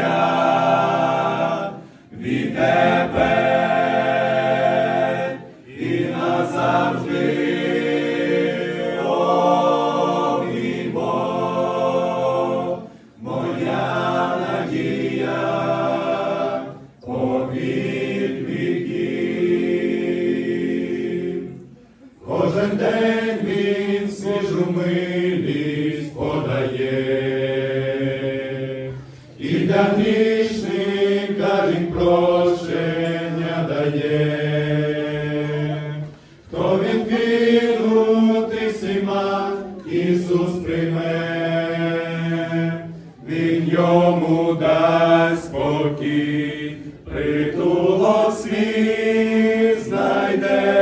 я тебе і назавжди, О, моя надія, повід віків. кожен день він свіжу милість подає для грішника він прощення дає, хто він віру тих всіма Ісус прийме, Він йому дасть спокій, притулок свій знайде.